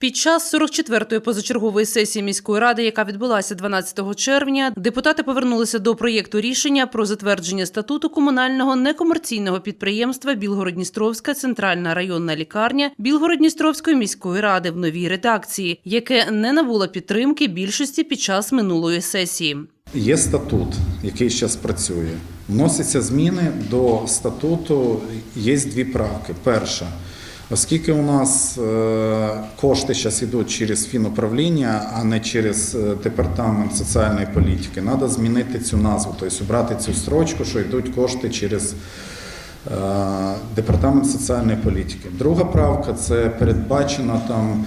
Під час 44-ї позачергової сесії міської ради, яка відбулася 12 червня, депутати повернулися до проєкту рішення про затвердження статуту комунального некомерційного підприємства Білгород-Дністровська центральна районна лікарня Білгород-Дністровської міської ради в новій редакції, яке не набуло підтримки більшості під час минулої сесії. Є статут, який зараз працює. Вносяться зміни до статуту. Є дві правки. Перша, оскільки у нас е, кошти зараз йдуть через фінуправління, а не через е, департамент соціальної політики, треба змінити цю назву, тобто обрати цю строчку, що йдуть кошти через. е, Департамент соціальної політики. Друга правка це передбачена там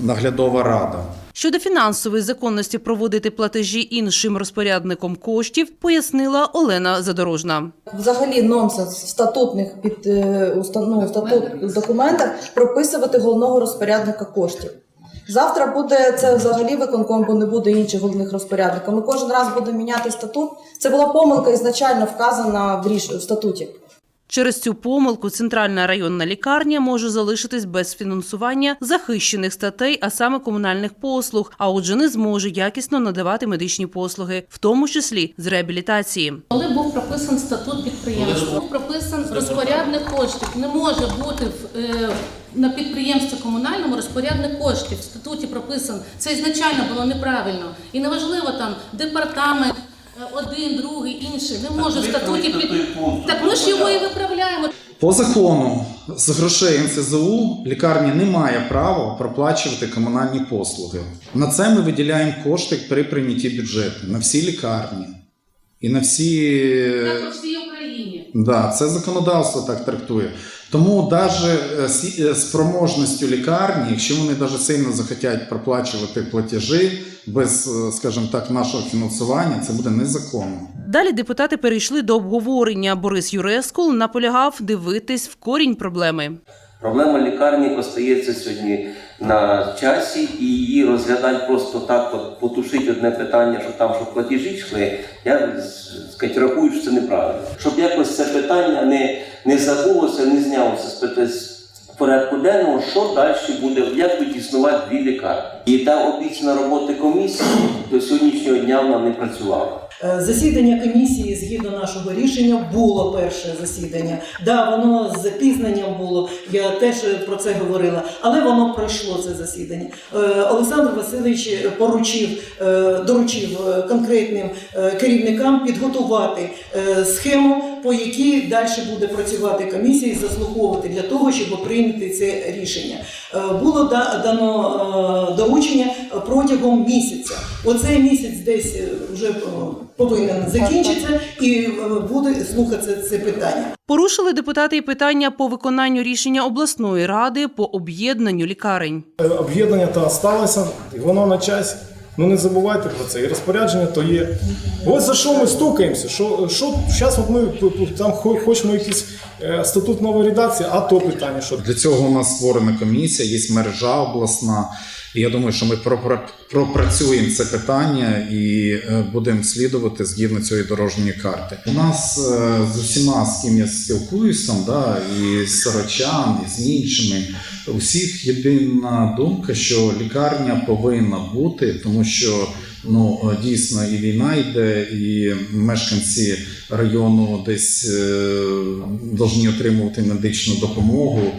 наглядова рада. Щодо фінансової законності проводити платежі іншим розпорядником коштів, пояснила Олена Задорожна. Взагалі нонсенс в статутних під е, ну, в статут документах прописувати головного розпорядника коштів. Завтра буде це взагалі виконком, бо не буде інших головних розпорядників. Ми кожен раз будемо міняти статут. Це була помилка ізначально вказана в ріш в статуті. Через цю помилку центральна районна лікарня може залишитись без фінансування захищених статей, а саме комунальних послуг, а отже, не зможе якісно надавати медичні послуги, в тому числі з реабілітації. Коли був прописан статут підприємства, був прописан розпорядник коштів. Не може бути в, е, на підприємстві комунальному розпорядник коштів. В статуті прописан. Це ізначально було неправильно. І неважливо там департамент. Один, другий, інший не може в статуті під... Так ми ж його і виправляємо. По закону з грошей НСЗУ лікарня не має права проплачувати комунальні послуги. На це ми виділяємо кошти при прийнятті бюджету на всі лікарні і на всі. Так по всій Україні. Да, це законодавство так трактує. Тому навіть спроможністю лікарні, якщо вони навіть сильно захотять проплачувати платежі без, е, скажімо так, нашого фінансування, це буде незаконно. Далі депутати перейшли до обговорення. Борис Юрескул наполягав дивитись в корінь проблеми. Проблема лікарні остається сьогодні на часі, і її розглядати просто так, от потушити одне питання, що там що платежі йшли. Я з- рахую, що це неправильно. Щоб якось це питання не, не забулося, не знялося з порядку денного, що далі буде, як будуть існувати дві лікарні. І та обіцяна робота комісії до сьогоднішнього вона не працювала. Е, Засідання комісії згідно нашого рішення було перше засідання. Да, воно з запізненням було. Я теж про це говорила, але воно пройшло це засідання. Е, Олександр Васильович поручив, е, доручив конкретним керівникам підготувати схему, по якій далі буде працювати комісія і заслуховувати для того, щоб прийняти це рішення. Було дано доручення протягом місяця. Оцей місяць десь е, вже е, повинен закінчитися і е, буде слухатися це питання. Порушили депутати і питання по виконанню рішення обласної ради по об'єднанню лікарень. Об'єднання та сталося, і воно на часі. Ну не забувайте про це. І розпорядження то є. Ось за що ми стукаємося. Що, що зараз от ми там хо- хочемо якийсь е, статут нової редакції, а то питання, що Для цього у нас створена комісія, є мережа обласна. І я думаю, що ми пропра- пропрацюємо це питання і е, будемо слідувати згідно цієї дорожньої карти. У нас е, з усіма, з ким я спілкуюсь, там, да, і з сорочан, і з іншими, у всіх єдина думка, що лікарня повинна бути, тому що ну е, дійсно і війна йде, і мешканці району десь е, повинні отримувати медичну допомогу,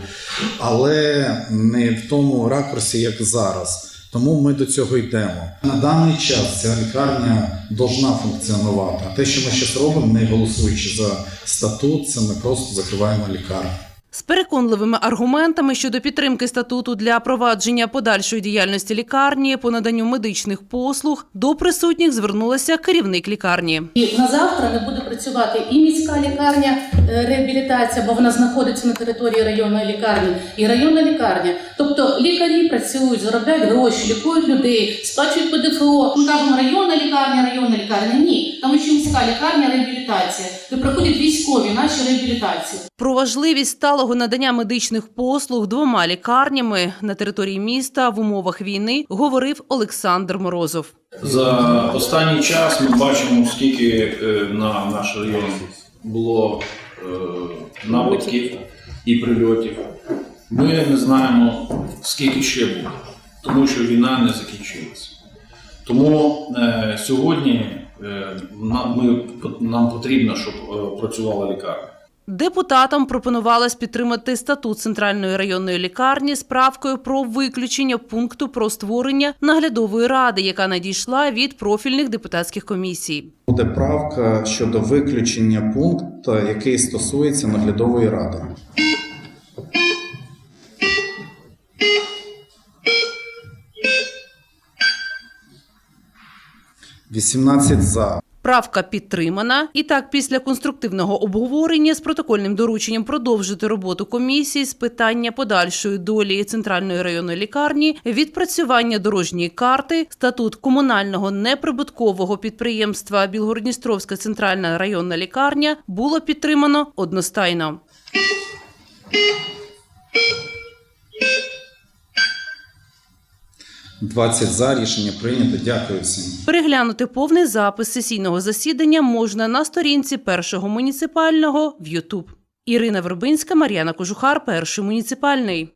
але не в тому ракурсі, як зараз. Тому ми до цього йдемо. На даний час ця лікарня повинна функціонувати. А те, що ми зараз робимо, не голосуючи за статут, це ми просто закриваємо лікарню. З переконливими аргументами щодо підтримки статуту для провадження подальшої діяльності лікарні по наданню медичних послуг до присутніх звернулася керівник лікарні. І на завтра не буде працювати і міська лікарня е, реабілітація, бо вона знаходиться на території районної лікарні, і районна лікарня. Тобто лікарі працюють, заробляють гроші, лікують людей, сплачують ПДФО. Ми кажемо районна лікарня, районна лікарня. Ні, тому що міська лікарня реабілітація, де проходять військові наші реабілітації. Про важливість сталого надання медичних послуг двома лікарнями на території міста в умовах війни говорив Олександр Морозов. За останній час ми бачимо, скільки е, на наш район було е, і прильотів. Ми не знаємо, скільки ще буде, тому що війна не закінчилася. Тому е, сьогодні е, нам, ми, нам потрібно, щоб е, працювала лікарня. Депутатам пропонувалось підтримати статут центральної районної лікарні з правкою про виключення пункту про створення наглядової ради, яка надійшла від профільних депутатських комісій. Буде правка щодо виключення пункту, який стосується наглядової ради. Вісімнадцять за. Правка підтримана. І так, після конструктивного обговорення з протокольним дорученням продовжити роботу комісії з питання подальшої долі центральної районної лікарні, відпрацювання дорожньої карти, статут комунального неприбуткового підприємства Білгородністровська центральна районна лікарня було підтримано одностайно. Двадцять за рішення прийнято. Дякую всім. Переглянути повний запис сесійного засідання можна на сторінці першого муніципального в Ютуб. Ірина Вербинська, Мар'яна Кожухар, перший муніципальний.